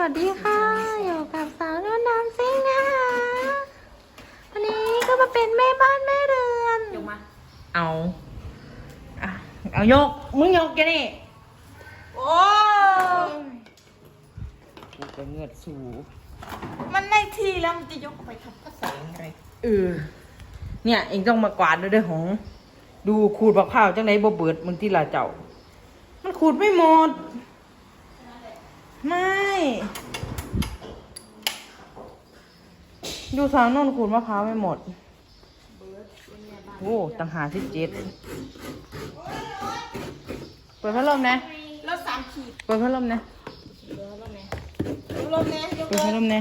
วัสดีค่ะ อยู่กับสาวนุ่นน้ำซิ่งนะคะวันนี้ก็มาเป็นแม่บ้านแม่เรือนยกมา เอาอะเอายก มึงยกแกนี่ โอ้กูจะเงือดสูมันในทีแล้วมันจะยกออกไปทำกระแสอะไรเออเนี่ยเองต้องมากวาดด้วยเด้อของ ดูขูดบักพร้าวจังไหนบ่เบิดมึงที่ละเจ้า มันขูดไม่หมด ไม่ ดูสาวนนท์ขูดมะพร้าวไม่หมด โอ้ตังหาสิบเจ็ดเปิดพัดลมนะแล้วสามขีดเปิดพัดลมนะยกลมเนี่ยยกเปิดลพัดมลมนะ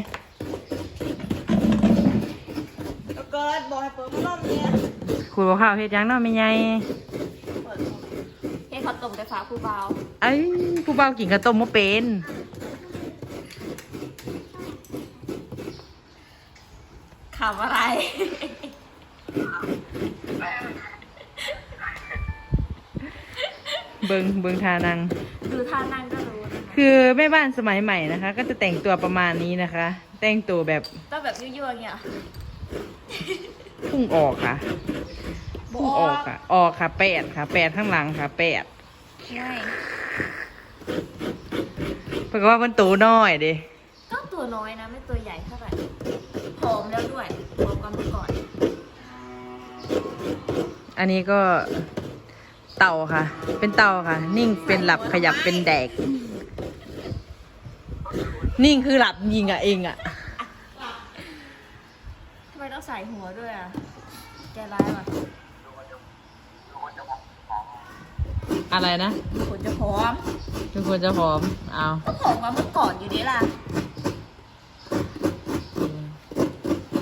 แล้วเกิดบอกให้เปิดพัดลมเนี่ยขูดบักพร้าวเฮ็ดหยังเนาะไม่ไงเปิดเฮ้ยเขาตบแต่ฟ้าครูเบาไอ้ยผู้บ่าวกินกระต้มมะเป็น ขำอะไร เบิงเบิงทานัง ดูท่านั่งก็รู้นะคะคือแม่บ้านสมัยใหม่นะคะ ก็จะแต่งตัวประมาณนี้นะคะ แต่งตัวแบบต้องแบบยั่วๆอย่างเงี้ยพุ่งออกค่ะ พุ่งออกค่ะ ออกค่ะแปดค่ะแปดข้างหลังค่ะแปดใช่เพราะว่ามันตัวน้อยเดิก็ตัวน้อยนะ ไม่ตัวใหญ่เท่าไหร่ ผอมแล้วด้วยผอมกว่าเมื่อก่อน อันนี้ก็เต่าค่ะ เป็นเต่าค่ะ นิ่งเป็นหลับขยับเป็นแดก นิ่งคือหลับยิงอะเองอะทำไมต้องใส่หัวด้วยอะ แกร้ายว่ะอะไรนะขนจะพร้อมทุกคนจะพร้อมเอา ก็ผอมกว่าเมื่อก่อนอยู่ดีล่ะ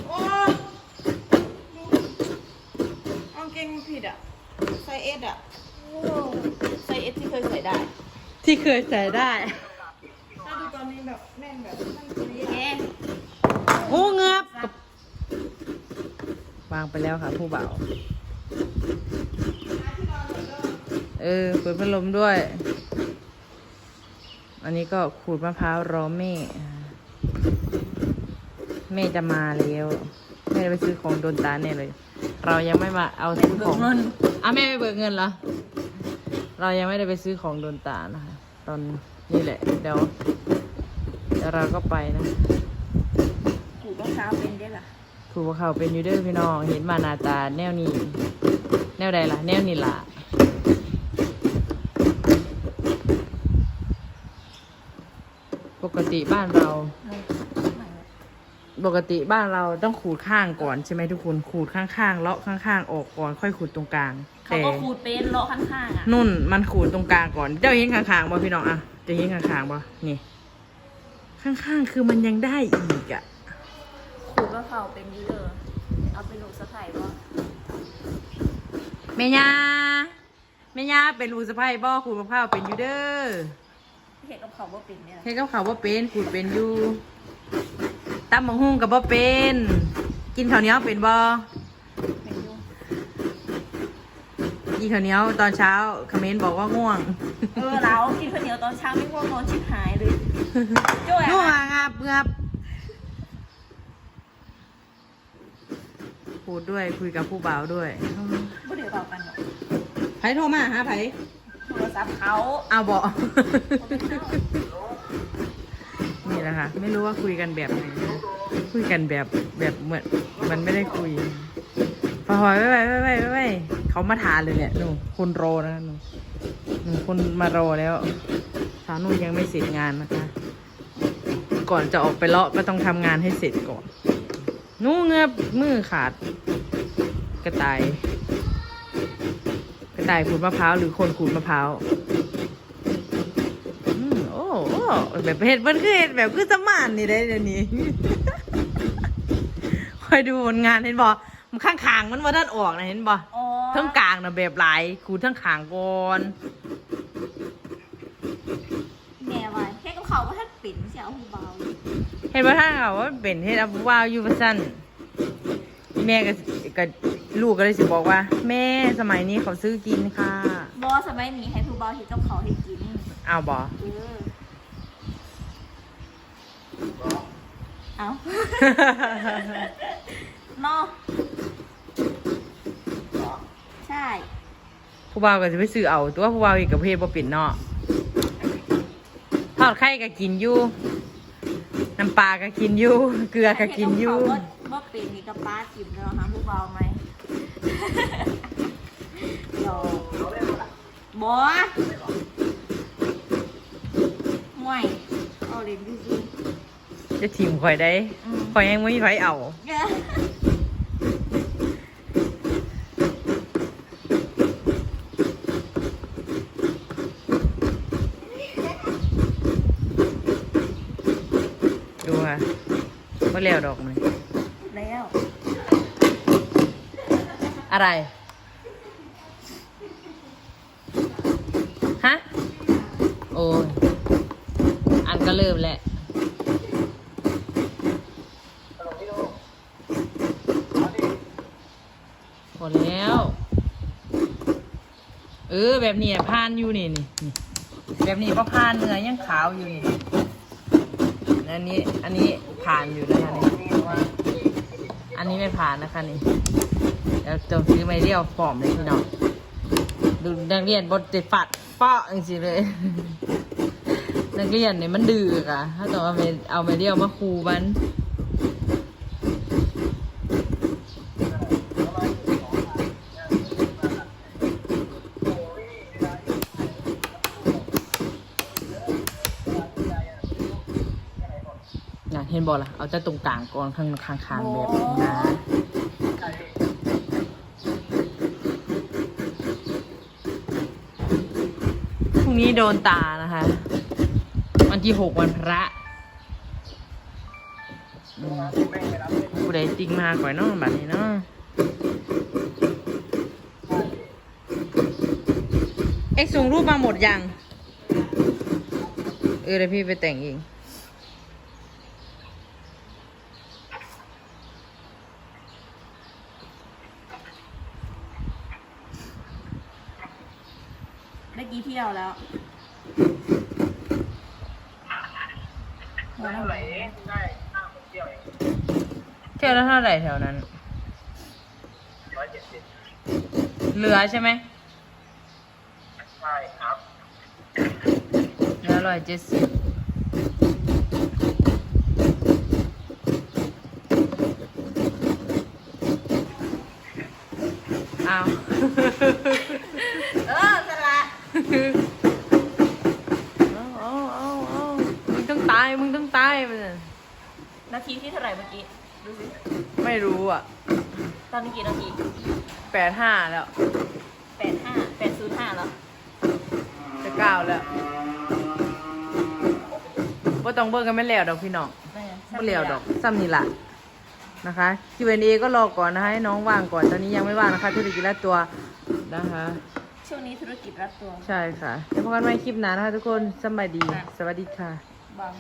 โอ้เอาเกง ผิดอะไซส์เอสอะไซส์เอสที่เคยใส่ได้ ที่เคยใส่ได้ ถ้าดูตอนนี้แบบแน่นแบบนั่นคือเอ๊ะโอ้เงือบวางไปแล้วค่ะผู้บ่าวเออเปิดพัดลมด้วย อันนี้ก็ขูดมะพร้าวรอแม่ แม่จะมาแล้ว แม่จะไปซื้อของโดนตาแน่เลย เรายังไม่มาเอาซื้อของอะแม่ไปเบิกเงินเหรอเรายังไม่ได้ไปซื้อของโดนตานะคะ ตอนนี่แหละเดี๋ยวเดี๋ยวเราก็ไปนะขูดมะพร้าวเป็นได้ล่ะครูเขาเป็นอยูเดอร์พี่น้องเห็นมาหนาตาแนวนี้ แนวใดล่ะ แนวนี้ล่ะปกติบ้านเรา ปกติบ้านเราต้องขูดข้างก่อนใช่ไหมทุกคนขูดข้างๆเลาะข้างๆออกก่อนค่อยขูดตรงกลางเขาก็ขูดเป็นเลาะข้างๆอะนุ่นมันขูดตรงกลางก่อนเจ้าเห็นข้างๆบ่พี่น้องอะเจะเห็นข้างๆบ่นี่ข้างๆคือมันยังได้อีกอะขูดมะพร้าวเป็นอยูเดอร์เอาไปลูกสะไข่บ่แม่ยาแม่ยาเป็นลูกสะใภ้บ่ขูดมะพร้าวเป็นอยูเด้อเห็นกับเขาว่าเป็นเนี่ยเฮ็ดกับข้าวบ่เป็นขูดเป็นอยู่ ตำบักหุ่งกับบ่เป็น กินข้าวเหนียวเป็นบ่เป็นอยูกินข้าวเหนียวตอนเช้าคอมเมนต์บอกว่าง่วง เออเรากินข้าวเหนียวตอนเช้าไม่ง่วงนอนชิบหายเลยจ้วยง่วงอะงับงับพูดด้วยคุยกับผู้บ่าวด้วยบ่เดี๋ยวบอกกันหรอกไผโทรมาหาไผโทรศัพท์เขาเอาบอก นะคะ ไม่รู้ว่าคุยกันแบบไหนคุยกันแบบแบบเหมือนมันไม่ได้คุยพอหอยไว้ไว้ไว้ไว้ไว้เขามาทานเลยเนี่ยหนูคนรอนะหนูหนูคนมารอแล้วสาวนุ่นยังไม่เสร็จงานนะคะ ก่อนจะออกไปเลาะก็ต้องทำงานให้เสร็จก่อนนู่เงือบมือขาด กระต่าย กระต่ายขูดมะพร้าวหรือคนขูดมะพร้าว แบบเห็ดมันคือเห็ดแบบคือสมานนี่ได้เดี๋ยวนี้คอยดูผลงานเห็นบ่มันข้างขางๆมันว่าด้านออกนะเห็นบ่อ๋อทั้งกลางนะแบบหลายขูดทั้งขางก่อนแม่ว่าแค่กับเขาว่าถ้าปิ่นเสียเอาหูเบาเลยเห็นว่าท่านเขาว่าเป็นเห็ดอับวาวอยู่ประสันแม่ก็ก็ลูกก็เลยสิบอกว่า แม่สมัยนี้เขาซื้อกินค่ะบอสมัยนี้ให้ผู้เบาเห็นกับเขาให้กินเอาบ่เออ เอาเนอใช่ผู้บ่าวก็จะไปซื้อเอา ตัวผู้บ่าวอีกกับเพศบ่เป็นเนาะทอดไข่ก็กินอยู่น้ำปลาก็กินอยู่เกลือก็กินอยู่เห็ว่าว่าเป็นนี่กับป้าจิบเราหาผู้เบาไหมหยอกบอห่วยเอาเล่นจริง จะทีมข่อยได้ๆอืมข่อยยังไม่มีไฟเอาดูค่ะว่าแล้วดอกมันแล้ว อะไร ฮะ โอ้ยอันก็เริ่มแหละ พอแล้ว เออ แบบนี้อะพานอยู่นี่นี่แบบนี้ก็พานเนื้อยังขาวอยู่นี่อันนี้อันนี้ผ่านอยู่นะคะนี่อันนี้ไม่ผ่านนะคะนี่เดี๋ยวจงซื้อไม่เรียวฟอมเลยพี่น้องดูนักเรียนบทติดปัดเปาะจริงๆเลยนักเรียนเนี่ยมันดื้ออะถ้าต้องเอาไปเอาไมเรียวมาคูมัน ห็นบอล่ะ เอาแต่ตรงกลางก่อนข้างข้างข้างๆแบบนี้นะพรุ่งนี้โดนตานะคะ วันที่หกวันพระอืมผู้ใดติงมาก่อยเน้องแบบนี้เนาะเอ็กซ์ส่งรูปมาหมดยัง เออเดี๋ยวพี่ไปแต่งเอง กี่เที่ยวแล้วเที่ยวแล้วเท่าไหร่แถวนั้น ร้อยเจ็ดสิบเหลือใช่ไหมใช่ครับเหลือร้อยเจ็ดสิบอ้าว เออสละ เอาเอาเอาเอามึง ต้องตายมึงต้องตายมันน่ะนาทีที่เท่าไหร่เมื่อกี้ ดูสิ ไม่รู้อะตอนนี้กี่นาทีแปดห้าแล้ว แปดห้าแปดศูนย์ห้าแล้วจะเก้าแล้วว่าต้องเบิ่งกันไม่แล้วดอกพี่น้องไม่แล้วดอกซ้ำนี่ละนะคะ Q&A ก็รอก่อนนะคะให้น้องว่างก่อน ตอนนี้ยังไม่ว่างนะคะธุรกิจละตัวนะคะ ช่วงนี้ธุรกิจรัดตัว ใช่ค่ะเดี๋ยวพบกันใหม่คลิปหน้านะคะทุกคนสำบายดี สวัสดีค่ะ บาง